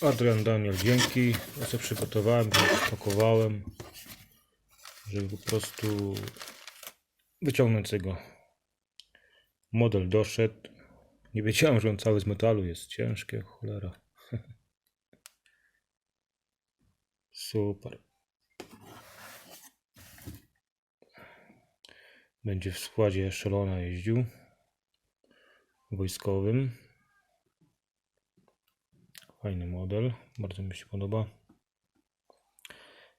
Adrian Daniel, dzięki. Ja sobie przygotowałem, spakowałem, żeby po prostu wyciągnąć tego. Model doszedł. Nie wiedziałem, że on cały z metalu jest ciężkie, cholera. Super. Będzie w składzie Szelona jeździł. Wojskowym. Fajny model. Bardzo mi się podoba.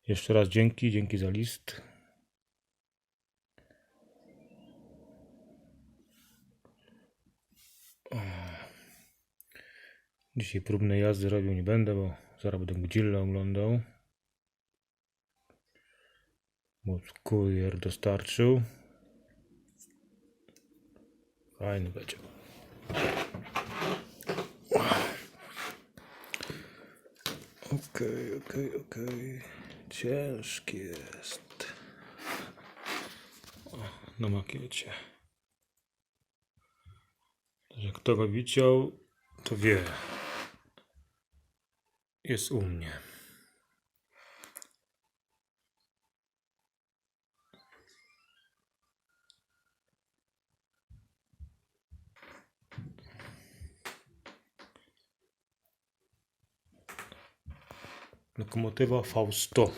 Jeszcze raz dzięki. Dzięki za list. Dzisiaj próbnej jazdy robił nie będę, bo zaraz będę Gdzillę oglądał. Bo kurier dostarczył. Fajny będzie. Okej, okej, okej. Ciężki jest. O, na makiecie. Także kto go widział, to wie. Jest u mnie. Lokomotywa V100.